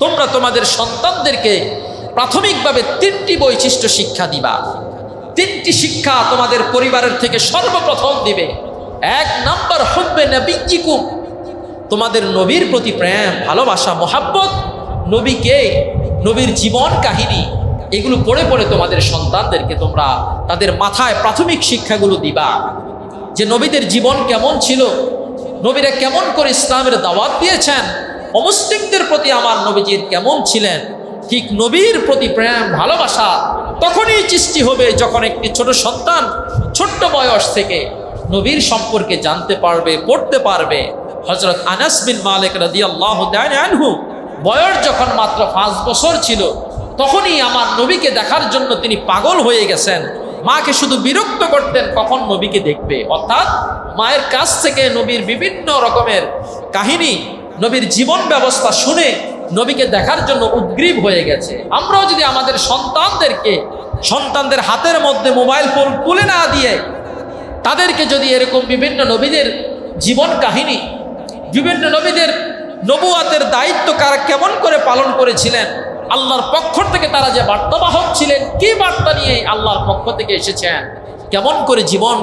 তোমরা তোমাদের সন্তানদেরকে প্রাথমিকভাবে তিনটি বৈশিষ্ট্য শিক্ষা দিবা। তিনটি শিক্ষা তোমাদের পরিবারের থেকে সর্বপ্রথম দিবে। এক নাম্বার হব্বে নবীজিকুম। তোমাদের নবীর প্রতি প্রেম, ভালোবাসা, মোহাব্বত, নবীকে, নবীর জীবন কাহিনী, এগুলো পড়ে পড়ে তোমাদের সন্তানদেরকে তোমরা তাদের মাথায় প্রাথমিক শিক্ষাগুলো দিবা। যে নবীদের জীবন কেমন ছিল, নবীরা কেমন করে ইসলামের দাওয়াত দিয়েছেন অমুসলিমদের প্রতি আমার নবীজির কেমন ছিলেন? ঠিক নবীর প্রতি প্রেম, ভালোবাসা তখনই সৃষ্টি হবে যখন একটি ছোট সন্তান ছোট্ট বয়স থেকে নবীর সম্পর্কে জানতে পারবে, পড়তে পারবে। হজরত আনাস বিন মালিক রাদি আল্লাহ আনহু বয়স যখন মাত্র পাঁচ বছর ছিল, তখনই আমার নবীকে দেখার জন্য তিনি পাগল হয়ে গেছেন। মাকে শুধু বিরক্ত করতেন, কখন নবীকে দেখবে? অর্থাৎ মায়ের কাছ থেকে নবীর বিভিন্ন রকমের কাহিনী নবীর জীবন ব্যবস্থা শুনে নবীকে দেখার জন্য উদ্গ্রীব হয়ে গেছে। আমরাও যদি আমাদের সন্তানদেরকে সন্তানদের হাতের মধ্যে মোবাইল ফোন তুলে না দিয়ে তাদেরকে যদি এরকম বিভিন্ন নবীদের জীবন কাহিনী, বিভিন্ন নবীদের নবুয়াতের দায়িত্ব কারা কেমন করে পালন করেছিলেন, আল্লাহর পক্ষ থেকে তারা যে বার্তাবাহক ছিলেন, কি বার্তা নিয়ে আল্লাহর পক্ষ থেকে এসেছেন, কেমন করে জীবন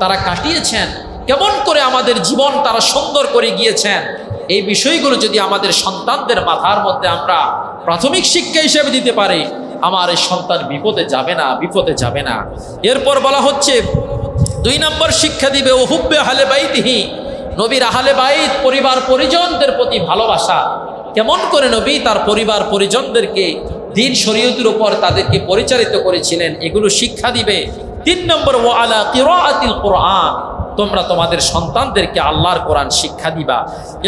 তারা কাটিয়েছেন, কেমন করে আমাদের জীবন তারা সুন্দর করে গিয়েছেন এই বিষয়গুলো যদি আমাদের সন্তানদের মাথার মধ্যে আমরা প্রাথমিক শিক্ষা হিসেবে দিতে পারি, আমার এই সন্তান বিপদে যাবে না, বিপদে যাবে না। এরপর বলা হচ্ছে, দুই নম্বর শিক্ষা দিবে, ও হুব্বে আহলে বাইতিহি, নবীর আহলে বাইত পরিবার পরিজনদের প্রতি ভালোবাসা। কেমন করে নবী তার পরিবার পরিজনদেরকে দিন শরীয়তের উপর তাদেরকে পরিচালিত করেছিলেন, এগুলো শিক্ষা দিবে। তিন নম্বর ও আলা কিরাআতিল কোরআন তোমরা তোমাদের সন্তানদেরকে আল্লাহর কোরআন শিক্ষা দিবা।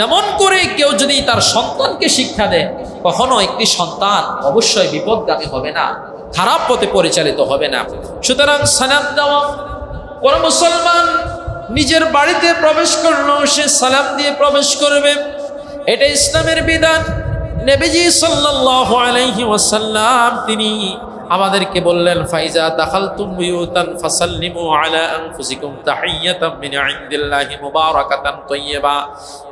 এমন করে কেউ যদি তার সন্তানকে শিক্ষা দেয়, কখনো একটি সন্তান অবশ্যই বিপদগামী হবে না, খারাপ পথে পরিচালিত হবে না। সুতরাং সালাম দেওয়া, কোন মুসলমান নিজের বাড়িতে প্রবেশ করল, সে সালাম দিয়ে প্রবেশ করবে। এটা ইসলামের বিধান। নবীজি সাল্লাল্লাহু আলাইহি ওয়াসাল্লাম তিনি আমাদেরকে বললেন, ফাইজা দাখালতুম বুয়ুতান ফাসাল্লিমু আলা আনফুসিকুম তাহিয়াতাম মিন ইনদিল্লাহি মুবারাকাতান তাইয়্যিবা।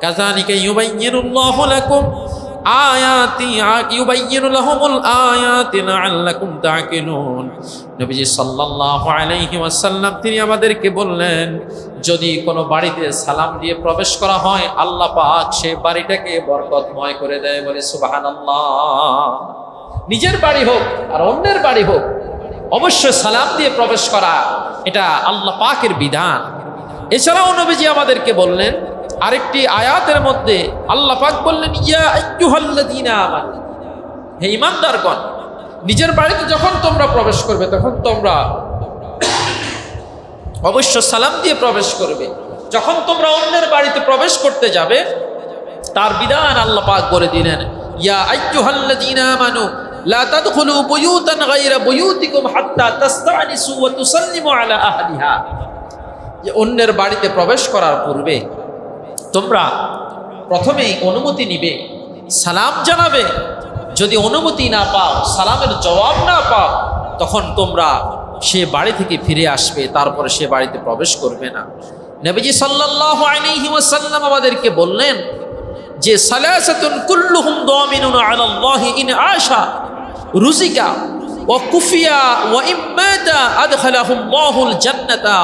কাযালিকা ইউবাইয়িনুল্লাহু লাকুম আয়াতি, ইউবাইয়িনু লাহুমুল আয়াতি লাআল্লাকুম তাকিলুন নবীজি সাল্লাল্লাহু আলাইহি ওয়াসাল্লাম, তিনি আমাদেরকে বললেন, যদি কোনো বাড়িতে সালাম দিয়ে প্রবেশ করা হয়, আল্লাহ পাক সে বাড়িটাকে বরকতময় করে দেয় বলে সুবহানাল্লাহ। নিজের বাড়ি হোক আর অন্যের বাড়ি হোক, অবশ্যই সালাম দিয়ে প্রবেশ করা এটা আল্লাহ পাকের বিধান। এছাড়াও নবীজি আমাদেরকে বললেন, আরেকটি আয়াতের মধ্যে আল্লাহ পাক বললেন, ইয়া হে ঈমানদারগণ, নিজের বাড়িতে যখন তোমরা প্রবেশ করবে, তখন তোমরা অবশ্য সালাম দিয়ে প্রবেশ করবে। যখন তোমরা অন্যের বাড়িতে প্রবেশ করতে যাবে, তার বিধান আল্লাহ পাক বলে দিলেন, ইয়া আইয়ুহাল্লাযীনা আমানু। তাদখুলু বুয়ুতান গায়রা বুয়ুতিকুম হাত্তা তাস্তানিসু ওয়া তুসাল্লিমু আলা আহলিহা। যে অন্যের বাড়িতে প্রবেশ করার পূর্বে তোমরা প্রথমেই অনুমতি নিবে, সালাম জানাবে। যদি অনুমতি না পাও, সালামের জবাব না পাও, তখন তোমরা সে বাড়ি থেকে ফিরে আসবে, তারপরে সে বাড়িতে প্রবেশ করবে না। নবীজি সাল্লাল্লাহু আলাইহি ওয়াসাল্লাম আমাদেরকে বললেন যে সালাসাতুন কুল্লুহুম দামিনুন আলাল্লাহি ইন আশা, রুজিকা, ওয়া কুফিয়া, ওয়া ইম্মাতা আদখালাহুল্লাহুল জান্নাতা,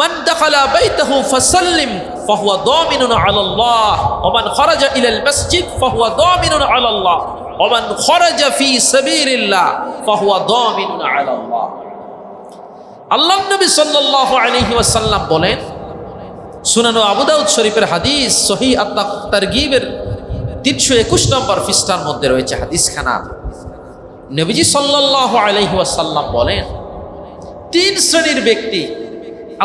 মান দাখালা বাইতাহু ফাসাল্লিম ফাহুয়া দামিনুন আলাল্লাহ, ওয়া মান খারাজা ইলাল মসজিদ ফাহুয়া দামিনুন আলাল্লাহ, ওয়া মান খারাজা ফি সাবিলিল্লাহ ফাহুয়া দামিনুন আলাল্লাহ। আল্লাহ নবী সাল্লাল্লাহু আলাইহি ওয়াসাল্লাম বলেন সুনানো আবু দাউদ শরীফের হাদিস সহি আত্মা তারগিবের তিনশো একুশ নম্বর পৃষ্ঠার মধ্যে রয়েছে হাদিস খানা নবীজি সাল্লাল্লাহু আলাইহি ওয়াসাল্লাম বলেন, তিন শ্রেণির ব্যক্তি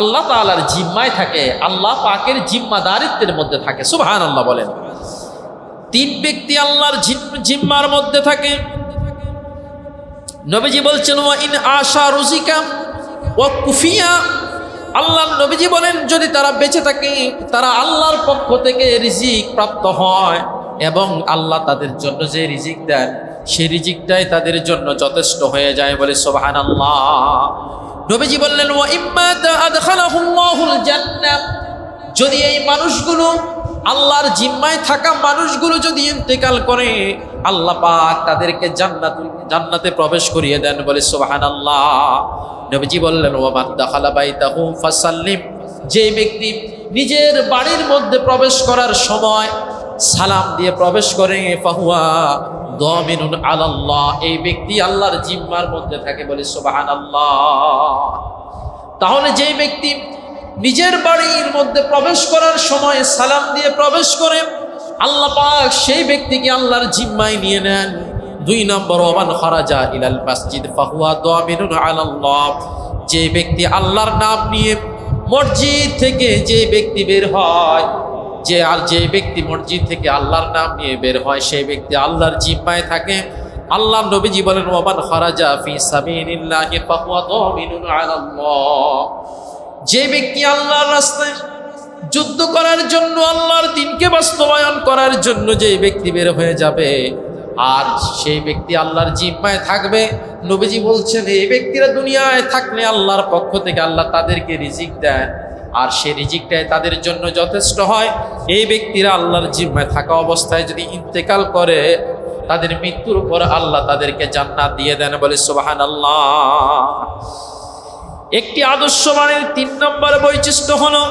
আল্লাহ তালার জিম্মায় থাকে, আল্লাহ পাকের জিম্মাদারিত্বের মধ্যে থাকে। সুবহান আল্লাহ বলেন। তিন ব্যক্তি আল্লাহর জিম্মার মধ্যে থাকে। নবীজি বলছেন ও ইন আশা রুজিকা ও কুফিয়া আল্লাহ নবীজি বলেন, যদি তারা বেঁচে থাকে, তারা আল্লাহর পক্ষ থেকে রিজিক প্রাপ্ত হয় এবং আল্লাহ তাদের জন্য যে রিজিক দেন, সেই রিজিকটাই তাদের জন্য যথেষ্ট হয়ে যায় বলে সোবাহান আল্লাহ নবীজি বললেন ও যদি এই মানুষগুলো, আল্লাহর জিম্মায় থাকা মানুষগুলো যদি ইন্তেকাল করে আল্লাহ পাক তাদেরকে জান্নাত জান্নাতে প্রবেশ করিয়ে দেন, বলে সুবহানাল্লাহ। নবীজি বললেন ওয়া দাখালা বাইতাহু ফাসাল্লিম। যে ব্যক্তি নিজের বাড়ির মধ্যে প্রবেশ করার সময় সালাম দিয়ে প্রবেশ করে, ফাহুয়া দমিনুন আলাল্লাহ। এই ব্যক্তি আল্লাহর জিম্মার মধ্যে থাকে, বলে সুবহানাল্লাহ। তাহলে যেই ব্যক্তি নিজের বাড়ির মধ্যে প্রবেশ করার সময় সালাম দিয়ে প্রবেশ করে আল্লাহ পাক সেই ব্যক্তিকে আল্লাহর জিম্মায় নিয়ে নেন। দুই নম্বর, ওমান খরাজা ইলাল মসজিদ, ফাহুয়া দামিনুন আলাল্লাহ। যে ব্যক্তি আল্লাহর নাম নিয়ে মসজিদ থেকে যে ব্যক্তি বের হয়, যে আর যে ব্যক্তি মসজিদ থেকে আল্লাহর নাম নিয়ে বের হয়, সেই ব্যক্তি আল্লাহর জিম্মায় থাকে। আল্লাহ নবীজি বলেন, ওমান খরাজা ফি সাবিলিল্লাহি ফাহুয়া দামিনুন আলাল্লাহ। যে ব্যক্তি আল্লাহর রাস্তায় যুদ্ধ করার জন্য আল্লাহর দিনকে বাস্তবায়ন করার জন্য যে ব্যক্তি বের হয়ে যাবে, আর সেই ব্যক্তি আল্লাহর জিম্মায় থাকবে। নবীজি বলছেন, এই ব্যক্তিরা দুনিয়ায় থাকলে আল্লাহর পক্ষ থেকে আল্লাহ তাদেরকে রিজিক দেন, আর সেই রিজিকটাই তাদের জন্য যথেষ্ট হয়। এই ব্যক্তিরা আল্লাহর জিম্মায় থাকা অবস্থায় যদি ইন্তেকাল করে, তাদের মৃত্যুর উপর আল্লাহ তাদেরকে জান্নাত দিয়ে দেন বলে সুবাহান আল্লাহ একটি আদর্শবাণীর তিন নম্বর বৈশিষ্ট্য হলো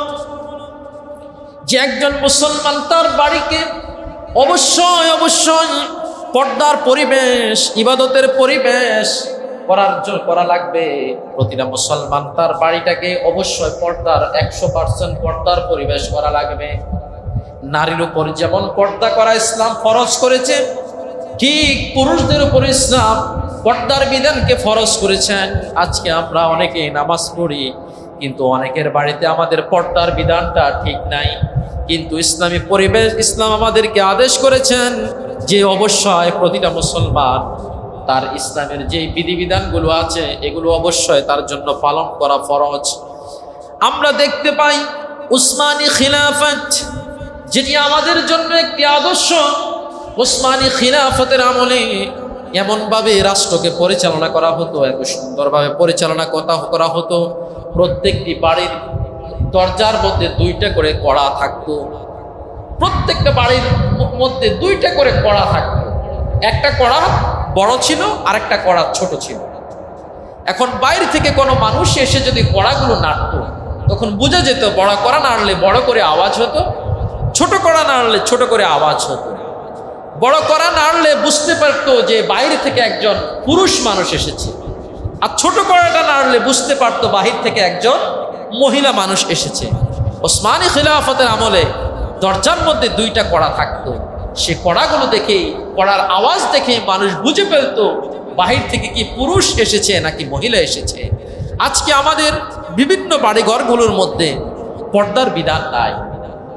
যে একজন মুসলমান তার বাড়িকে অবশ্যই অবশ্যই পর্দার পরিবেশ, ইবাদতের পরিবেশ করার করা লাগবে। প্রতিটা মুসলমান তার বাড়িটাকে অবশ্যই পর্দার একশো পার্সেন্ট পর্দার পরিবেশ করা লাগবে। নারীর উপর যেমন পর্দা করা ইসলাম ফরজ করেছে, ঠিক পুরুষদের উপর ইসলাম পর্দার বিধানকে ফরজ করেছেন আজকে আমরা অনেকে নামাজ পড়ি, কিন্তু অনেকের বাড়িতে আমাদের পর্দার বিধানটা ঠিক নাই। কিন্তু ইসলামী পরিবেশ, ইসলাম আমাদেরকে আদেশ করেছেন যে অবশ্যই প্রতিটা মুসলমান তার ইসলামের যে বিধিবিধানগুলো আছে, এগুলো অবশ্যই তার জন্য পালন করা ফরজ। আমরা দেখতে পাই উসমানী খিলাফত যেটি আমাদের জন্য একটি আদর্শ ওসমানী খিলাফতের আমলে এমনভাবে রাষ্ট্রকে পরিচালনা করা হতো, এত সুন্দরভাবে পরিচালনা কথা করা হতো, প্রত্যেকটি বাড়ির দরজার মধ্যে দুইটা করে কড়া থাকতো। প্রত্যেকটা বাড়ির মধ্যে দুইটা করে কড়া থাকতো। একটা কড়া বড় ছিল আর একটা কড়া ছোট ছিল। এখন বাইরে থেকে কোনো মানুষ এসে যদি কড়াগুলো নাড়তো, তখন বোঝা যেত, বড় কড়া নাড়লে বড় করে আওয়াজ হতো, ছোট কড়া নাড়লে ছোট করে আওয়াজ হতো। বড় কড়া নাড়লে বুঝতে পারতো যে বাইরে থেকে একজন পুরুষ মানুষ এসেছে। আর ছোট কড়াটা নাড়লে বুঝতে পারতো বাহির থেকে একজন মহিলা মানুষ এসেছে। ওসমানী খিলাফতের আমলে দরজার মধ্যে দুইটা কড়া থাকতো। সে কড়াগুলো দেখেই, কড়ার আওয়াজ দেখে মানুষ বুঝে ফেলতো বাহির থেকে কি পুরুষ এসেছে নাকি মহিলা এসেছে। আজকে আমাদের বিভিন্ন বাড়িঘরগুলোর মধ্যে পর্দার বিধান নাই।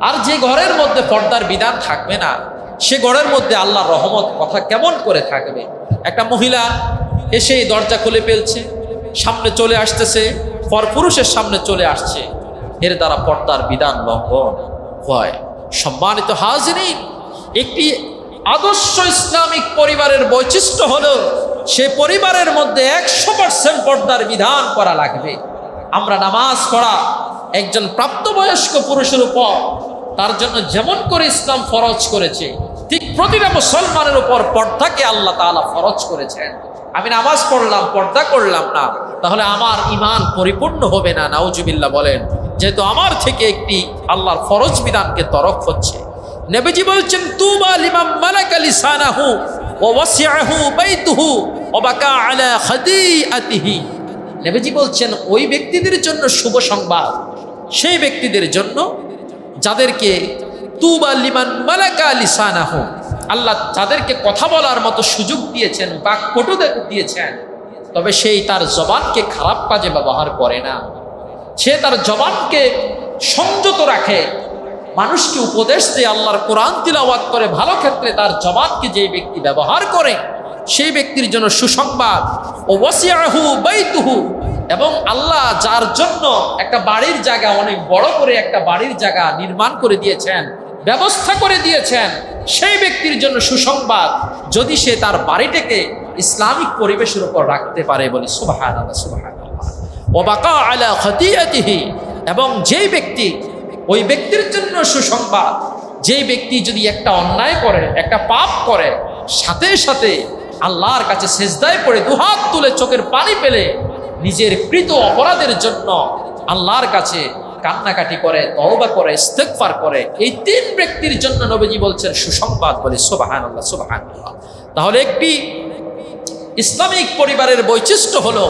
আর যে ঘরের মধ্যে পর্দার বিধান থাকবে না, সে ঘরের মধ্যে আল্লাহ রহমত কথা কেমন করে থাকবে? একটা মহিলা এসে দরজা খুলে ফেলছে, সামনে চলে আসতেছে পর পুরুষের সামনে চলে আসছে। এর দ্বারা পর্দার বিধান লঙ্ঘন হয়। সম্মানিত হাজিনী একটি আদর্শ ইসলামিক পরিবারের বৈশিষ্ট্য হলো, সে পরিবারের মধ্যে একশো পার্সেন্ট পর্দার বিধান করা লাগবে। আমরা নামাজ পড়া একজন প্রাপ্তবয়স্ক পুরুষের উপর, তার জন্য যেমন করে ইসলাম ফরজ করেছে, ঠিক প্রতিটা মুসলমানের উপর পর্দাকে আল্লাহ তাআলা ফরজ করেছেন। আমি নামাজ পড়লাম, পর্দা করলাম না। তাহলে আমার ইমান পরিপূর্ণ হবে না, নাউজুবিল্লাহ বলেন। যেহেতু আমার থেকে একটি আল্লাহর ফরজ বিধানকে তরক হচ্ছে। নেবেজি বলছেন, তুবা লিমাম মালাকা লিসানাহু ওয়া ওয়াসিআহু বাইতুহু ওয়া বাকা আলা খাদিআতিহি। নবীজি বলছেন, ওই ব্যক্তিদের জন্য শুভ সংবাদ, সেই ব্যক্তিদের জন্য যাদেরকে তুবা লিমান মালাকা লিসানাহু, আল্লাহ যাদেরকে কথা বলার মতো সুযোগ দিয়েছেন বা কটু দিয়েছেন তবে সেই তার জবানকে খারাপ কাজে ব্যবহার করে না। সে তার জবানকে সংযত রাখে। মানুষকে উপদেশ দিয়ে আল্লাহর কোরআন তিলাওয়াত করে। ভালো ক্ষেত্রে তার জবানকে যে ব্যক্তি ব্যবহার করে, সেই ব্যক্তির জন্য সুসংবাদ। ও ওয়াসিয়াহু বাইতুহু। এবং আল্লাহ যার জন্য একটা বাড়ির জায়গা, অনেক বড় করে একটা বাড়ির জায়গা নির্মাণ করে দিয়েছেন, ব্যবস্থা করে দিয়েছেন, সেই ব্যক্তির জন্য সুসংবাদ। যদি সে তার বাড়িটাকে ইসলামিক পরিবেশের উপর রাখতে পারে বলে সুবাহান ওবাকা আলা খতিয়াতিহি, এবং যেই ব্যক্তি, ওই ব্যক্তির জন্য সুসংবাদ, যেই ব্যক্তি যদি একটা অন্যায় করে, একটা পাপ করে, সাথে সাথে আল্লাহর কাছে সেজদায় পড়ে দুহাত তুলে চোখের পানি পেলে নিজের কৃত অপরাধের জন্য আল্লাহর কাছে কান্নাকাটি করে, তওবা করে, ইস্তেগফার করে, এই তিন ব্যক্তির জন্য নবীজি বলছেন সুসংবাদ বলে সুবাহান আল্লাহ সুবাহান তাহলে একটি ইসলামিক পরিবারের বৈশিষ্ট্য হলো,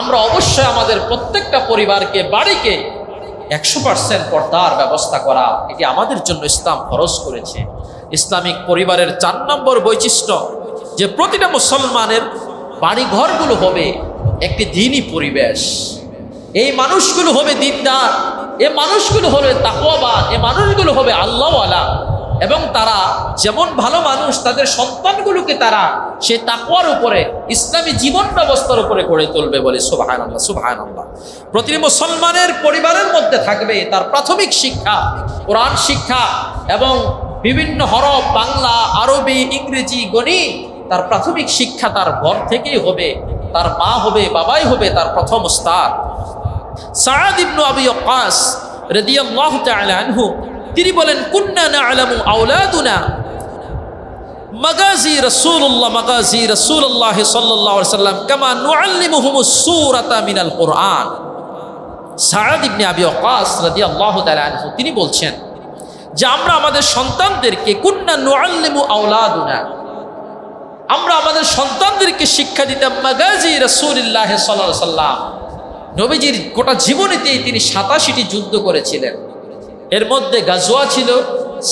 আমরা অবশ্যই আমাদের প্রত্যেকটা পরিবারকে, বাড়িকে একশো পার্সেন্ট পর্দার ব্যবস্থা করা। এটি আমাদের জন্য ইসলাম খরচ করেছে। ইসলামিক পরিবারের চার নম্বর বৈশিষ্ট্য, যে প্রতিটা মুসলমানের বাড়িঘরগুলো হবে একটি দিনই পরিবেশ। এই মানুষগুলো হবে দিনদার, এ মানুষগুলো হবে তাকওয়াবান এ মানুষগুলো হবে আল্লাহওয়ালা। এবং তারা যেমন ভালো মানুষ, তাদের সন্তানগুলোকে তারা সে তাকওয়ার উপরে, ইসলামী জীবন ব্যবস্থার উপরে গড়ে তুলবে বলে সুবাহান আল্লাহ সুবাহান আল্লাহ প্রতিটি মুসলমানের পরিবারের মধ্যে থাকবে তার প্রাথমিক শিক্ষা, কোরআন শিক্ষা এবং বিভিন্ন হরফ, বাংলা, আরবি, ইংরেজি, গণিত। তার প্রাথমিক শিক্ষা তার ঘর থেকেই হবে, তার মা হবে, বাবাই হবে তার প্রথম স্তার সাদ ইবনু আবি ওয়াক্কাস রাদিয়াল্লাহু তাআলা আনহু তিনি বলেন, কুন্না না'লামু আওলাদুনা মাগাজি রাসূলুল্লাহ মাগাজি রাসূলুল্লাহ সাল্লাল্লাহু আলাইহি সাল্লাম, কামা নুআল্লিমুহুমুস সূরাতা মিনাল কুরআন। সাদ ইবনে আবি ওয়াক্কাস রাদিয়াল্লাহু তাআলা আনহু, তিনি বলছেন যে, আমরা আমাদের সন্তানদেরকে কুন্না নুআল্লিমু আওলাদুনা, আমরা আমাদের সন্তানদেরকে শিক্ষা দিতাম মাগাজি রাসূলুল্লাহ সাল্লাল্লাহু আলাইহি সাল্লাম। নবীজির গোটা জীবনীতেই তিনি সাতাশিটি যুদ্ধ করেছিলেন। এর মধ্যে গাজোয়া ছিল,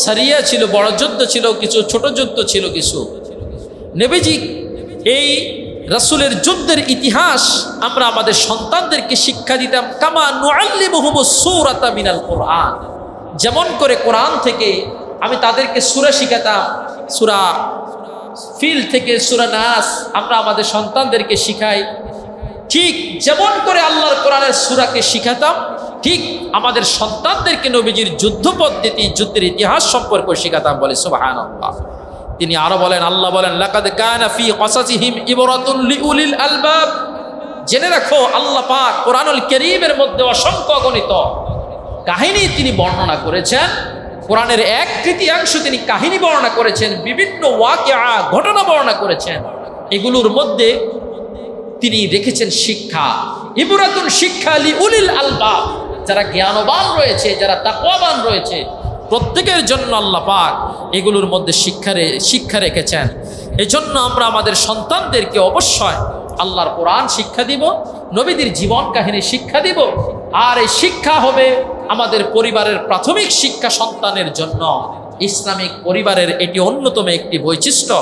সারিয়া ছিল, বড় যুদ্ধ ছিল, কিছু ছোট যুদ্ধ ছিল, কিছু। নেবেজি, এই রাসূলের যুদ্ধের ইতিহাস আমরা আমাদের সন্তানদেরকে শিক্ষা দিতাম, কামা নুআল্লি মুহম্মদ সৌরাতা মিনাল কোরআন। যেমন করে কোরআন থেকে আমি তাদেরকে সুরা শিখাতাম, সুরা ফিল থেকে সুরা নাস আমরা আমাদের সন্তানদেরকে শিখাই। ঠিক যেমন করে আল্লাহর কোরআনের সুরাকে শিখাতাম ঠিক আমাদের সন্তানদেরকে নবীজির যুদ্ধ পদ্ধতি, যুদ্ধের ইতিহাস সম্পর্ক শিখাতাম বলে সুবাহান তিনি আরও বলেন, আল্লাহ বলেন, লাকাদ কানা ফি কসাসিহিম ইবরাতুল লিউলিল আলবাব। জেনে রাখো, আল্লাহ পাক কোরআনুল কারীমের মধ্যে অসংখ্য গণিত কাহিনী তিনি বর্ণনা করেছেন। কোরআনের এক তৃতীয়াংশ তিনি কাহিনী বর্ণনা করেছেন, বিভিন্ন ওয়াকিয়া ঘটনা বর্ণনা করেছেন। এগুলোর মধ্যে তিনি রেখেছেন শিক্ষা। ইবরাতুন শিক্ষা আলী উলিল আলবাব। যারা জ্ঞানবান রয়েছে, যারা তাকওয়াবান রয়েছে, প্রত্যেকের জন্য আল্লাহ পাক এগুলোর মধ্যে শিক্ষা শিক্ষা রেখেছেন। এজন্য আমরা আমাদের সন্তানদেরকে অবশ্যই আল্লাহর কোরআন শিক্ষা দিব, নবীদের জীবন কাহিনী শিক্ষা দিব, আর এই শিক্ষা হবে আমাদের পরিবারের প্রাথমিক শিক্ষা সন্তানের জন্য। ইসলামিক পরিবারের এটি অন্যতম একটি বৈশিষ্ট্য।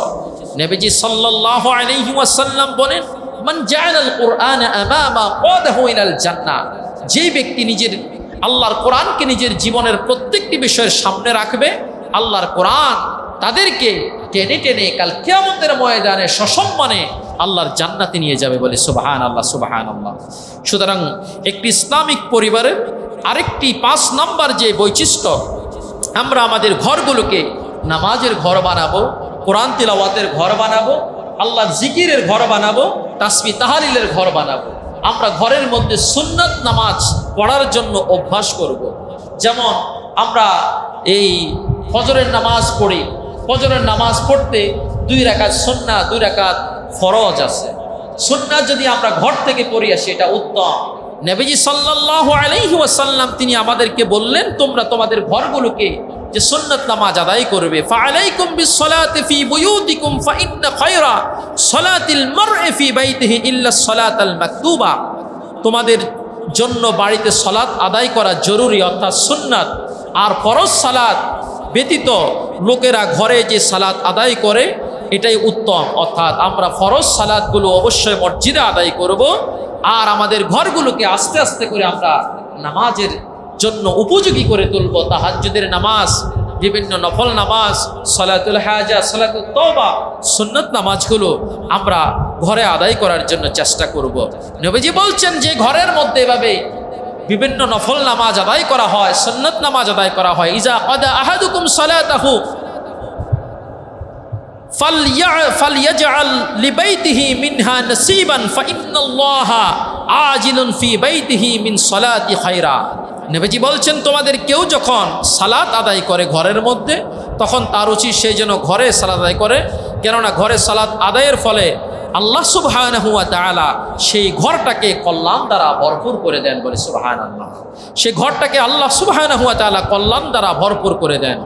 নবীজি সাল্লাল্লাহু আলাইহি ওয়াসাল্লাম বলেন, মান জাআলাল কুরআন জান্নাহ। যে ব্যক্তি নিজের আল্লাহর কোরআনকে নিজের জীবনের প্রত্যেকটি বিষয়ের সামনে রাখবে, আল্লাহর কোরআন তাদেরকে টেনে টেনে কাল কিয়ামতের ময়দানে সসম্মানে আল্লাহর জান্নাতে নিয়ে যাবে বলে সুবাহান আল্লাহ সুবাহান আল্লাহ সুতরাং একটি ইসলামিক পরিবারের আরেকটি পাঁচ নাম্বার যে বৈশিষ্ট্য, আমরা আমাদের ঘরগুলোকে নামাজের ঘর বানাবো, কোরআন তিলাওয়াতের ঘর বানাবো, আল্লাহর জিকিরের ঘর বানাবো তাসমি তাহালিলের ঘর বানাবো। আমরা ঘরের মধ্যে সুন্নাত নামাজ পড়ার জন্য অভ্যাস করব। যেমন আমরা এই ফজরের নামাজ পড়ি। ফজরের নামাজ পড়তে দুই রাকাত সুন্না দুই রাকাত ফরজ আছে। সুন্না যদি আমরা ঘর থেকে পড়ি আসি এটা উত্তম। নেবেজি সাল্লাল্লাহু আলাইহি ওয়াসাল্লাম তিনি আমাদেরকে বললেন, তোমরা তোমাদের ঘরগুলোকে যে সুন্নাত নামাজ আদায় করবে। ফি ইল্লা তোমাদের জন্য বাড়িতে সালাত আদায় করা জরুরি, অর্থাৎ সুন্নাত। আর ফরজ সালাত ব্যতীত লোকেরা ঘরে যে সালাত আদায় করে, এটাই উত্তম। অর্থাৎ আমরা ফরজ সালাদগুলো অবশ্যই মসজিদে আদায় করব। আর আমাদের ঘরগুলোকে আস্তে আস্তে করে আমরা নামাজের জন্য উপযোগী করে তুলব তাহাজুদের নামাজ, বিভিন্ন নফল নামাজ, সলাতুল হাজা সলাতুল তবা সুন্নত নামাজগুলো আমরা ঘরে আদায় করার জন্য চেষ্টা করব। নবীজি বলছেন যে ঘরের মধ্যে এভাবে বিভিন্ন নফল নামাজ আদায় করা হয় সন্ন্যত নামাজ আদায় করা হয় ইজা কদা আহাদুকুম সলাতাহু মিনহা নেবেজি বলছেন, তোমাদের কেউ যখন সালাত আদায় করে ঘরের মধ্যে, তখন তার উচিত সে যেন ঘরে সালাদ আদায় করে। কেননা ঘরে সালাত আদায়ের ফলে আল্লাহ সুবহান হুয়া তালা সেই ঘরটাকে কল্যাণ দ্বারা ভরপুর করে দেন বলে সুবহান আল্লাহ সেই ঘরটাকে আল্লাহ সুবহান হুয়া তালা কল্যাণ দ্বারা ভরপুর করে দেন।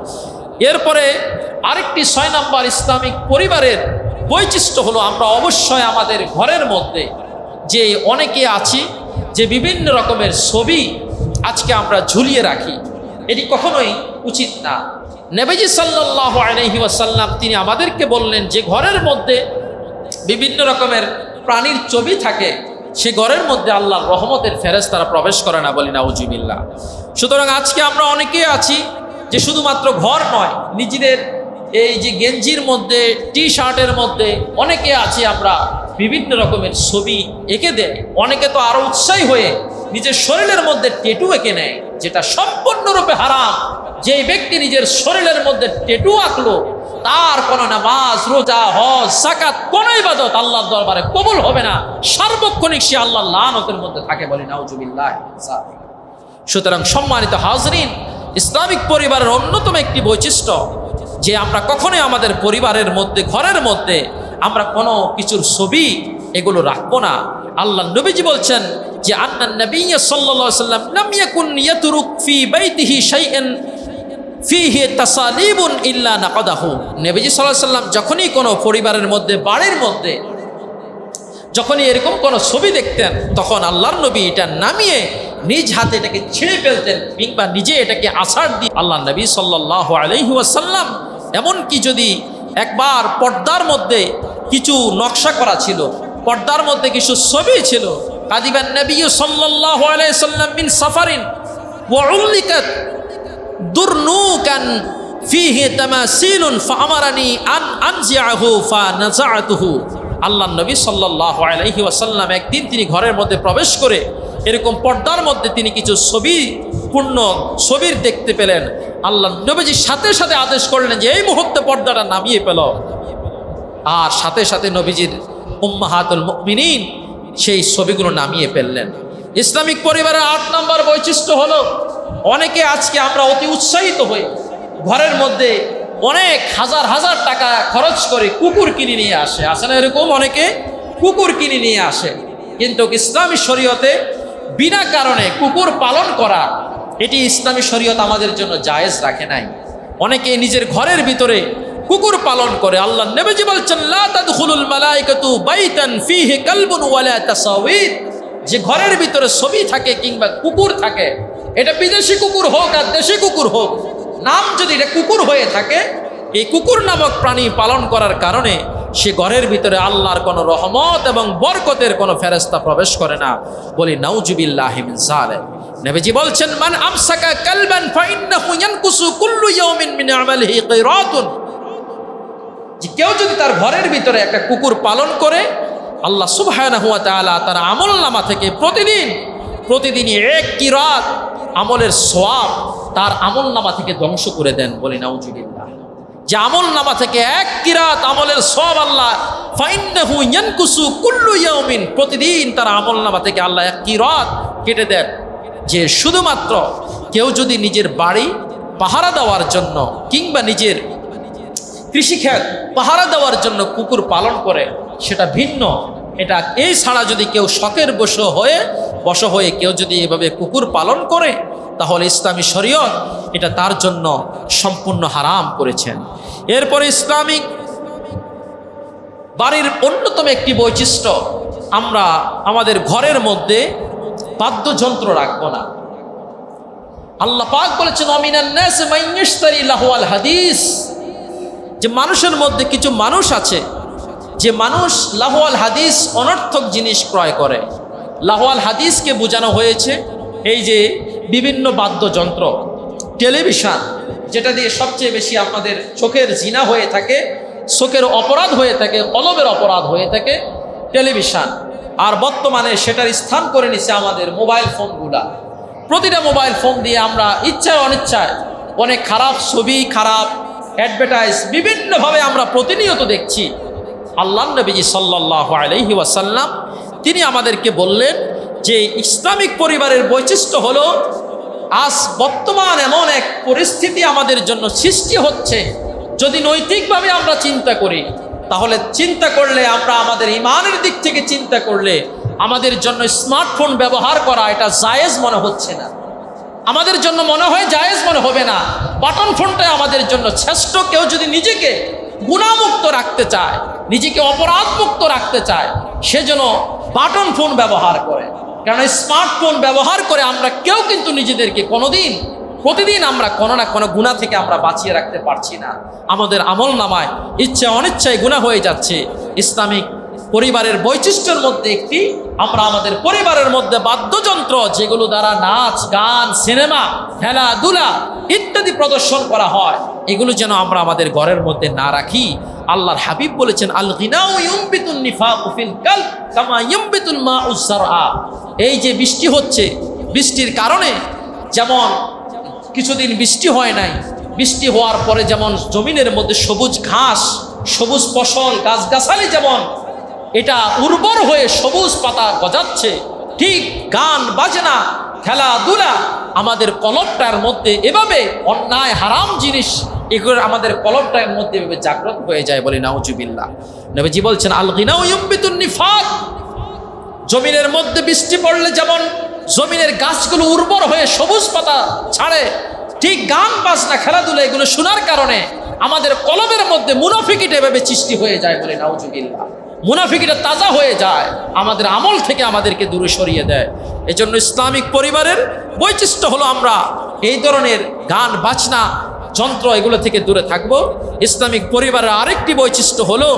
এরপরে আরেকটি ছয় নম্বর ইসলামিক পরিবারের বৈশিষ্ট্য হলো, আমরা অবশ্যই আমাদের ঘরের মধ্যে যে অনেকে আছি, যে বিভিন্ন রকমের ছবি আজকে আমরা ঝুলিয়ে রাখি। এটি কখনোই উচিত না। নেবেজি সাল্লাহ আলহি ওয়াসাল্লাম তিনি আমাদেরকে বললেন যে ঘরের মধ্যে বিভিন্ন রকমের প্রাণীর ছবি থাকে, সে ঘরের মধ্যে আল্লাহর রহমতের ফেরেজ তারা প্রবেশ করে না বলি না উজুবিল্লা সুতরাং আজকে আমরা অনেকেই আছি যে শুধুমাত্র ঘর নয়, নিজেদের এই যে গেঞ্জির মধ্যে টি শার্টের মধ্যে অনেকে আছি আমরা বিভিন্ন রকমের ছবি এঁকে দেয়। অনেকে তো আরও উৎসাহী হয়ে নিজের শরীরের মধ্যে টেটু এঁকে নেয়, যেটা সম্পূর্ণরূপে হারাম। যে ব্যক্তি নিজের শরীরের মধ্যে টেটু আঁকলো, তার কোনো নামাজ, রোজা, হজ সাকাত কোন ইবাদত আল্লাহর দরবারে কবুল হবে না। সার্বক্ষণিক সে আল্লাহ লানতের মধ্যে থাকে বলি নাউজুবিল্লাহ সুতরাং সম্মানিত হাজরিন, ইসলামিক পরিবারের অন্যতম একটি বৈশিষ্ট্য, যে আমরা কখনোই আমাদের পরিবারের মধ্যে, ঘরের মধ্যে আমরা কোনো কিছুর ছবি এগুলো রাখব না। আল্লাহ নবীজি বলছেন যে, আন্না সাল্লাম ফি তাসালিবুন আলাইহি সাল্লাম যখনই কোনো পরিবারের মধ্যে, বাড়ির মধ্যে যখনই এরকম কোনো ছবি দেখতেন, তখন আল্লাহর নবী এটা নামিয়ে নিজ হাতে এটাকে ছিঁড়ে ফেলতেন কিংবা নিজে এটাকে আছাড় দিয়ে আল্লাহ নবী সাল্লাহ আলহি ওয়াসাল্লাম এমনকি যদি একবার পর্দার মধ্যে কিছু নকশা করা ছিল পর্দার মধ্যে কিছু ছবি ছিল। কাদিবান নবী সাল্লাহ আলাইসাল্লাম বিন সাফারিন ওয়াউল্লিকাত দুরনুকান ফিহি তামাসিলুন ফামারানি আন আনজিআহু ফানাজাআতুহু আল্লাহ নবী সাল্লাল্লাহু আলাইহি ওয়াসাল্লাম একদিন তিনি ঘরের মধ্যে প্রবেশ করে এরকম পর্দার মধ্যে তিনি কিছু ছবি, পূর্ণ ছবির দেখতে পেলেন। আল্লাহ নবীজি সাথে সাথে আদেশ করলেন যে, এই মুহূর্তে পর্দাটা নামিয়ে পেল আর সাথে সাথে নবীজির উম্মাহাতুল মুমিনিন, সেই ছবিগুলো নামিয়ে ফেললেন। ইসলামিক পরিবারের আট নম্বর বৈশিষ্ট্য হলো, অনেকে আজকে আমরা অতি উৎসাহিত হই। ঘরের মধ্যে অনেক হাজার হাজার টাকা খরচ করে কুকুর কিনে নিয়ে আসে। আসে না এরকম অনেকে? কুকুর কিনে নিয়ে আসে। কিন্তু ইসলামী শরীয়তে বিনা কারণে কুকুর পালন করা, এটি ইসলামী শরীয়ত আমাদের জন্য জায়েজ রাখে নাই। অনেকে নিজের ঘরের ভিতরে কুকুর পালন করে। আল্লাহ নবীজি বলছেন যে ঘরের ভিতরে ছবি থাকে কিংবা কুকুর থাকে, এটা বিদেশি কুকুর হোক আর দেশি কুকুর হোক, নাম যদি এটা কুকুর হয়ে থাকে, এই কুকুর নামক প্রাণী পালন করার কারণে সে ঘরের ভিতরে আল্লাহর কোনো রহমত এবং বরকতের কোনো ফেরস্তা প্রবেশ করে না। বলি, নাউজুবিল্লাহ মিন জালিম নবীজি বলছেন, মান আমসাকা কালবান ফাইন্নাহু ইয়ানকুসু কুল্লু ইয়াউমিন মিন আমালিহি কিরাতুন। কেউ যদি তার ঘরের ভিতরে একটা কুকুর পালন করে, আল্লাহ সুবহানাহু ওয়া তাআলা তার আমল নামা থেকে প্রতিদিন, প্রতিদিনই এক কিরাত আমলের সোয়াব তার আমল নামা থেকে ধ্বংস করে দেন বলি নাউজুবিল্লাহ। যে আমল নামা থেকে এক কিরাত আমলের সব আল্লাহ, ফাইন্নাহু ইয়ানকুসু কুল্লু ইয়াউমিন, প্রতিদিন তার আমল নামা থেকে আল্লাহ এক কিরাত কেটে দেন। যে শুধুমাত্র কেউ যদি নিজের বাড়ি পাহারা দেওয়ার জন্য কিংবা নিজের কৃষিক্ষেত পাহারা দেওয়ার জন্য কুকুর পালন করে, সেটা ভিন্ন। এটা এই ছাড়া যদি কেউ শখের বস হয়ে বস হয়ে কেউ যদি এভাবে কুকুর পালন করে, তাহলে ইসলামী শরীয়ত এটা তার জন্য সম্পূর্ণ হারাম করেছেন এরপরে ইসলামিক বাড়ির অন্যতম একটি বৈশিষ্ট্য, আমরা আমাদের ঘরের মধ্যে বাদ্যযন্ত্র রাখব না। আল্লাহ পাক বলেছেন হাদিস। যে মানুষের মধ্যে কিছু মানুষ আছে, যে মানুষ লাহওয়াল হাদিস অনর্থক জিনিস ক্রয় করে। লাহওয়াল হাদিসকে বোঝানো হয়েছে এই যে বিভিন্ন বাদ্যযন্ত্র, টেলিভিশন, যেটা দিয়ে সবচেয়ে বেশি আমাদের চোখের জিনা হয়ে থাকে, চোখের অপরাধ হয়ে থাকে, কলবের অপরাধ হয়ে থাকে, টেলিভিশন। আর বর্তমানে সেটার স্থান করে নিছে আমাদের মোবাইল ফোনগুলা। প্রতিটা মোবাইল ফোন দিয়ে আমরা ইচ্ছায় অনিচ্ছায় অনেক খারাপ ছবি, খারাপ অ্যাডভার্টাইজ বিভিন্নভাবে আমরা প্রতিনিয়ত দেখছি। আল্লাহ নবীজি সাল্লাহ আলহি ওয়াসাল্লাম, তিনি আমাদেরকে বললেন যে ইসলামিক পরিবারের বৈশিষ্ট্য হলো, আজ বর্তমান এমন এক পরিস্থিতি আমাদের জন্য সৃষ্টি হচ্ছে, যদি নৈতিকভাবে আমরা চিন্তা করি তাহলে চিন্তা করলে আমরা আমাদের ইমানের দিক থেকে চিন্তা করলে আমাদের জন্য স্মার্টফোন ব্যবহার করা এটা জায়েজ মনে হচ্ছে না। আমাদের জন্য মনে হয় জায়েজ মনে হবে না। বাটন ফোনটাই আমাদের জন্য শ্রেষ্ঠ। কেউ যদি নিজেকে গুণামুক্ত রাখতে চায়, নিজেকে অপরাধমুক্ত রাখতে চায় সেজন্য বাটন ফোন ব্যবহার করে। কারণ স্মার্টফোন ব্যবহার করে আমরা কেউ কিন্তু নিজেদেরকে কোনোদিন প্রতিদিন আমরা কোনো না কোনো গুণা থেকে আমরা বাঁচিয়ে রাখতে পারছি না। আমাদের আমল নামায় ইচ্ছে অনিচ্ছায় গুণা হয়ে যাচ্ছে। ইসলামিক পরিবারের বৈশিষ্ট্যের মধ্যে একটি, আমরা আমাদের পরিবারের মধ্যে বাদ্যযন্ত্র যেগুলো দ্বারা নাচ, গান, সিনেমা, খেলাধুলা ইত্যাদি প্রদর্শন করা হয়, এগুলো যেন আমরা আমাদের ঘরের মধ্যে না রাখি। আল্লাহর হাবিব বলেছেন আল এই যে বৃষ্টি হচ্ছে, বৃষ্টির কারণে যেমন কিছুদিন বৃষ্টি হয় নাই। বৃষ্টি হওয়ার পরে যেমন জমিনের মধ্যে সবুজ ঘাস, সবুজ ফসল, গাছগাছালি যেমন, এটা উর্বর হয়ে সবুজ পাতা গজাচ্ছে। ঠিক গান বাজনা, খেলাধুলা আমাদের কলবটার মধ্যে এভাবে অন্যায় হারাম জিনিস এগুলো আমাদের কলবটার মধ্যে এভাবে জাগ্রত হয়ে যায় বলে নাউজুবিল্লাহ। নবীজি বলছেন, আল গিনাউ ইউমবিতুন নিফাক। জমিনের মধ্যে বৃষ্টি পড়লে যেমন জমিনের গাছগুলো উর্বর হয়ে সবুজ পাতা ছাড়ে। ঠিক গান বাজনা, খেলাধুলা এগুলো শোনার কারণে আমাদের কলমের মধ্যে মুনাফিকিটা এভাবে সৃষ্টি হয়ে যায় বলে নাউজুবিল্লাহ। মুনাফিকিটা তাজা হয়ে যায়, আমাদের আমল থেকে আমাদেরকে দূরে সরিয়ে দেয়। এজন্য ইসলামিক পরিবারের বৈশিষ্ট্য হলো আমরা এই ধরনের গান, বাজনা, যন্ত্র এগুলো থেকে দূরে থাকব। ইসলামিক পরিবারের আরেকটি বৈশিষ্ট্য হলো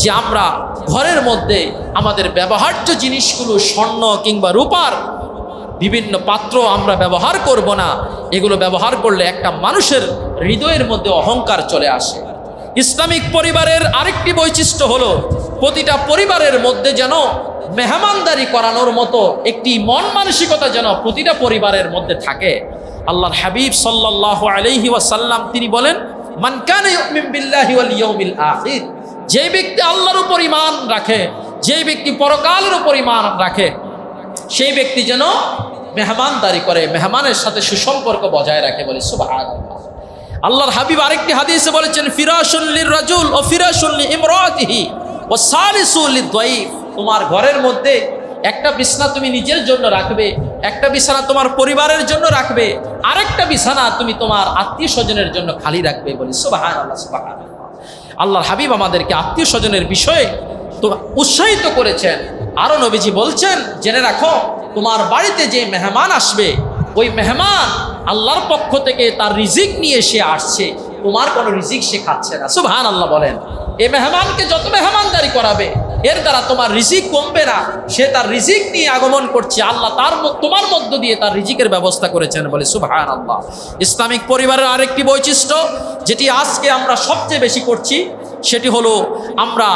যে আমরা ঘরের মধ্যে আমাদের ব্যবহার্য জিনিসগুলো স্বর্ণ কিংবা রূপার বিভিন্ন পাত্র আমরা ব্যবহার করব না। এগুলো ব্যবহার করলে একটা মানুষের হৃদয়ের মধ্যে অহংকার চলে আসে। ইসলামিক পরিবারের আরেকটি বৈশিষ্ট্য হলো, প্রতিটা পরিবারের মধ্যে যেন মেহমানদারি করানোর মতো একটি মন মানসিকতা যেন প্রতিটা পরিবারের মধ্যে থাকে। আল্লাহর হাবিব সাল্লাহ আলাইহি ওয়াসাল্লাম তিনি বলেন যে ব্যক্তি আল্লাহর উপর ঈমান রাখে, যে ব্যক্তি পরকালের উপর ঈমান রাখে, সেই ব্যক্তি যেন মেহমানদারি করে, মেহমানের সাথে সুসম্পর্ক বজায় রাখে বলে, সুবহানাল্লাহ। আল্লাহর হাবিব আরেকটি হাদিসে বলেছেন ফিরাসুল্লির রাজুল ও ফিরাসুল্লি ইমরাতিহি ও সালিসুল্লি দয়ীফ তোমার ঘরের মধ্যে একটা বিছানা তুমি নিজের জন্য রাখবে, একটা বিছানা তোমার পরিবারের জন্য রাখবে, আরেকটা বিছানা তুমি তোমার আত্মীয় স্বজনের জন্য খালি রাখবে বলি সুবাহান আল্লাহ সুবাহান আল্লাহর হাবিব আমাদেরকে আত্মীয় স্বজনের বিষয়ে তো উৎসাহিত করেছেন। আরও নবীজি বলছেন, জেনে রাখো তোমার বাড়িতে যে মেহমান আসবে, ওই মেহমান আল্লাহর পক্ষ থেকে তার রিজিক নিয়ে সে আসছে, তোমার কোনো রিজিক সে খাচ্ছে না। সুবহান আল্লাহ বলেন। এই মেহমানকে যত মেহমানদারি করাবে, এর দ্বারা তোমার রিজিক কমবে না। সে তার রিজিক নিয়ে আগমন করছে, আল্লাহ তার তোমার মধ্য দিয়ে তার রিজিকের ব্যবস্থা করেছেন বলে সুবহান আল্লাহ ইসলামিক পরিবারের আরেকটি বৈশিষ্ট্য, যেটি আজকে আমরা সবচেয়ে বেশি করছি, সেটি হলো আমরা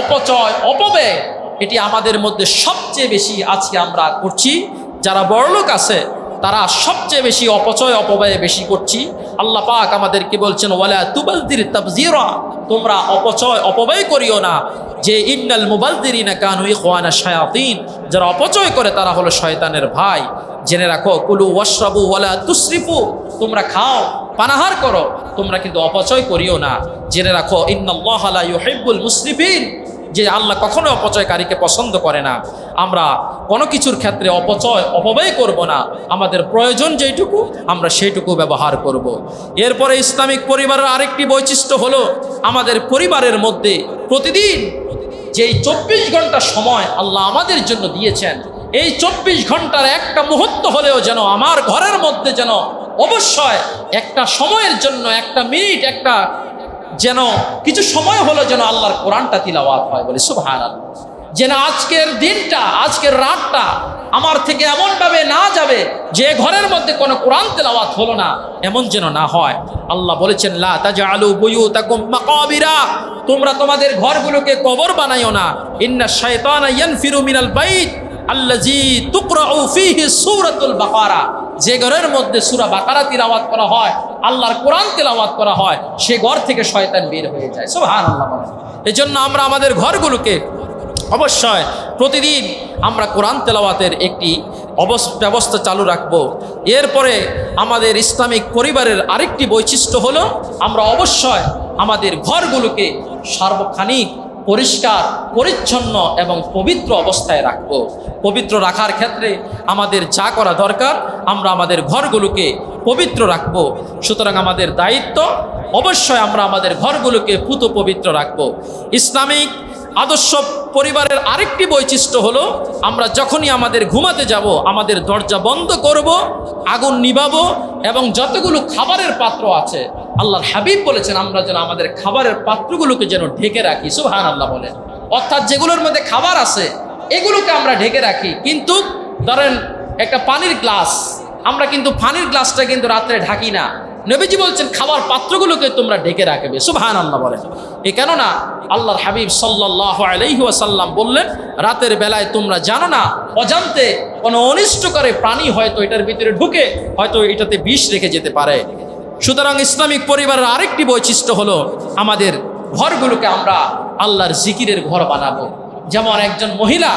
অপচয়, অপব্যয় এটি আমাদের মধ্যে সবচেয়ে বেশি আজকে আমরা করছি। যারা বড়লোক আছে, তারা সবচেয়ে বেশি অপচয়, অপব্যয় বেশি করছি। আল্লাহ পাক আমাদেরকে বলছেন, ওয়ালা তুবালদির তাবজিরা তোমরা অপচয়, অপব্যয় করিও না। যে ইন্নাল মুবালদিরিনা কানু ইখওয়ানা শায়াতিন। যারা অপচয় করে, তারা হলো শয়তানের ভাই। জেনে রাখো, কুলু ওয়াশরাবু ওয়ালা তুসরিফু। তোমরা খাও, পানাহার করো, তোমরা কিন্তু অপচয় করিও না। জেনে রাখো, ইন্নাল্লাহ লা ইউহিব্বুল মুসরিফিন। যে আল্লাহ কখনো অপচয়কারীকে পছন্দ করে না আমরা কোনো কিছুর ক্ষেত্রে অপচয়, অপব্যয় করব না আমাদের প্রয়োজন যেইটুকু, আমরা সেইটুকু ব্যবহার করব। এরপরে ইসলামিক পরিবারের আরেকটি বৈশিষ্ট্য হলো, আমাদের পরিবারের মধ্যে প্রতিদিন যেই চব্বিশ ঘণ্টা সময় আল্লাহ আমাদের জন্য দিয়েছেন, এই চব্বিশ ঘণ্টার একটা মুহূর্ত হলেও যেন আমার ঘরের মধ্যে যেন অবশ্যই একটা সময়ের জন্য, একটা মিনিট, একটা যেন কিছু সময় হলো যেন আল্লাহর কোরআনটা তিলাওয়াত হয় বলে সুবহান আল্লাহ যেন আজকের দিনটা, আজকের রাতটা আমার থেকে এমনভাবে না যাবে যে ঘরের মধ্যে কোনো কোরআন তেলাওয়াত হলো না, এমন যেন না হয়। আল্লাহ বলেছেন, লা মাকাবিরা। তোমরা তোমাদের ঘরগুলোকে কবর বানাইও না। ইন্না শাইতানা ইয়ানফিরু মিনাল বাইত আল্লাজি তুকরাউ ফিহি সূরাতুল বাকারা। যে ঘরের মধ্যে সূরা বাকারা তিলাওয়াত করা হয়, আল্লাহর কোরআন তেলাওয়াত করা হয়, সে ঘর থেকে শয়তান বের হয়ে যায়। সুবহানাল্লাহ বলেন। এই জন্য আমরা আমাদের ঘরগুলোকে অবশ্যই প্রতিদিন আমরা কোরআন তেলাওয়াতের একটি অবস- ব্যবস্থা চালু রাখব। এরপরে আমাদের ইসলামিক পরিবারের আরেকটি বৈশিষ্ট্য হলো, আমরা অবশ্যই আমাদের ঘরগুলোকে সার্বক্ষণিক পরিষ্কার, পরিচ্ছন্ন এবং পবিত্র অবস্থায় রাখব। পবিত্র রাখার ক্ষেত্রে আমাদের যা করা দরকার, আমরা আমাদের ঘরগুলোকে পবিত্র রাখব। সুতরাং আমাদের দায়িত্ব অবশ্যই আমরা আমাদের ঘরগুলোকে পুত পবিত্র রাখব। ইসলামিক আদর্শ পরিবারের আরেকটি বৈশিষ্ট্য হলো, আমরা যখনই আমাদের ঘুমাতে যাব, আমাদের দরজা বন্ধ করব, আগুন নিবাবো এবং যতগুলো খাবারের পাত্র আছে আল্লাহর হাবিব বলেছেন, আমরা যেন আমাদের খাবারের পাত্রগুলোকে যেন ঢেকে রাখি। সুহান আল্লাহ বলেন। অর্থাৎ যেগুলোর মধ্যে খাবার আছে, এগুলোকে আমরা ঢেকে রাখি। কিন্তু ধরেন, একটা পানির গ্লাস, আমরা কিন্তু পানির গ্লাসটা কিন্তু রাত্রে ঢাকি না। নবীজি বলছেন, খাবার পাত্রগুলোকে তোমরা ঢেকে রাখবে। সুবহান আল্লাহ বলেন। এ কেননা, আল্লাহর হাবিব সাল্লাহ আলাইহি ওয়াসাল্লাম বললেন, রাতের বেলায় তোমরা জানো না, অজান্তে কোনো অনিষ্টকারী প্রাণী হয়তো এটার ভিতরে ঢুকে, হয়তো এটাতে বিষ রেখে যেতে পারে। সুতরাং ইসলামিক পরিবারের আরেকটি বৈশিষ্ট্য হলো আমাদের ঘরগুলোকে আমরা আল্লাহর জিকিরের ঘর বানাবো। যেমন একজন মহিলা,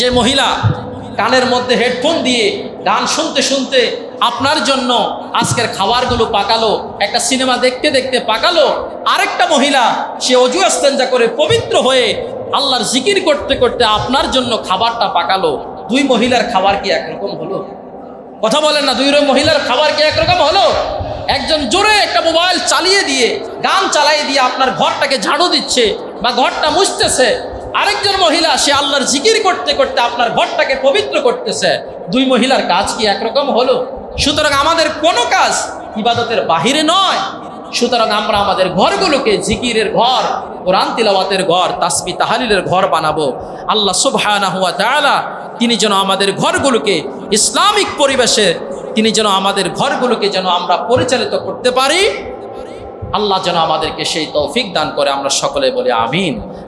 যে মহিলা কানের মধ্যে হেডফোন দিয়ে গান শুনতে শুনতে আপনার জন্য আজকের খাবারগুলো পাকালো, একটা সিনেমা দেখতে দেখতে পাকালো, আরেকটা মহিলা সে অজু আস্তেঞ্জা করে পবিত্র হয়ে আল্লাহর জিকির করতে করতে আপনার জন্য খাবারটা পাকালো। দুই মহিলার খাবার কি একরকম হলো? কথা বলেন না, দুই মহিলার খাবার কি একরকম হলো? একজন জোরে একটা মোবাইল চালিয়ে দিয়ে, গান চালিয়ে দিয়ে আপনার ঘরটাকে ঝাড়ু দিচ্ছে বা ঘরটা মুছতেছে। আরেকজন মহিলা, সে আল্লাহর জিকির করতে করতে আপনার ঘরটাকে পবিত্র করতেছে। দুই মহিলার কাজ কি একরকম হলো? সুতরাং আমাদের কোনো কাজ ইবাদতের বাহিরে নয়। সুতরাং আমরা আমাদের ঘরগুলোকে জিকিরের ঘর, কোরআন তিলাওয়াতের ঘর, তাসবি তাহালিলের ঘর বানাবো। আল্লাহ সুবহানাহু ওয়া তাআলা তিনি যেন আমাদের ঘরগুলোকে ইসলামিক পরিবেশে তিনি যেন আমাদের ঘরগুলোকে যেন আমরা পরিচালিত করতে পারি। আল্লাহ যেন আমাদেরকে সেই তৌফিক দান করে, আমরা সকলে বলি আমিন।